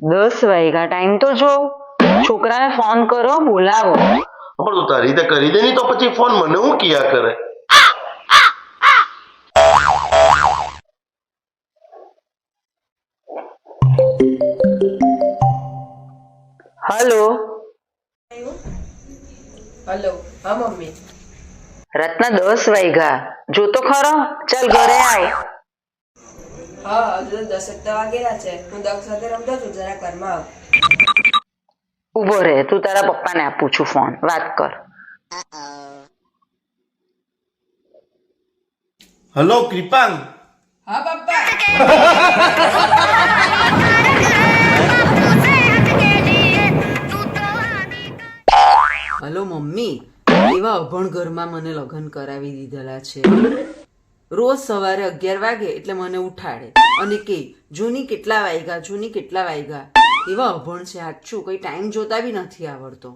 દસ વાગ્યા. ટાઈમ તો જો છોકરાને ફોન કરો બોલાવો. પણ તું તારી રીતે કરી દે નહીં તો પછી ફોન મને હું કિયા કરે? હલો હલો હા મમ્મી. રત્ના દસ વાગ્યા. જો તો ખરો. ચાલ ઘરે આવ હા હજુ દસેક તો વાગેલા છે. હું દક્ષ સાથે રમતો છું જરા ઘરમાં ઊભો રહે તું તારા પપ્પાને આપું છું ફોન. વાત કર. હલો કૃપાંગ. હા પપ્પા. Hello mummy. એવા અભણ ઘરમાં મને લગ્ન કરાવી દીધેલા છે. રોજ સવારે અગિયાર વાગે એટલે મને ઉઠાડે. અને કે, જૂની કેટલા વાગ્યા જૂની કેટલા વાગ્યા એવા અભણ છે સાચું કઈ ટાઈમ જોતા બી નથી આવડતો.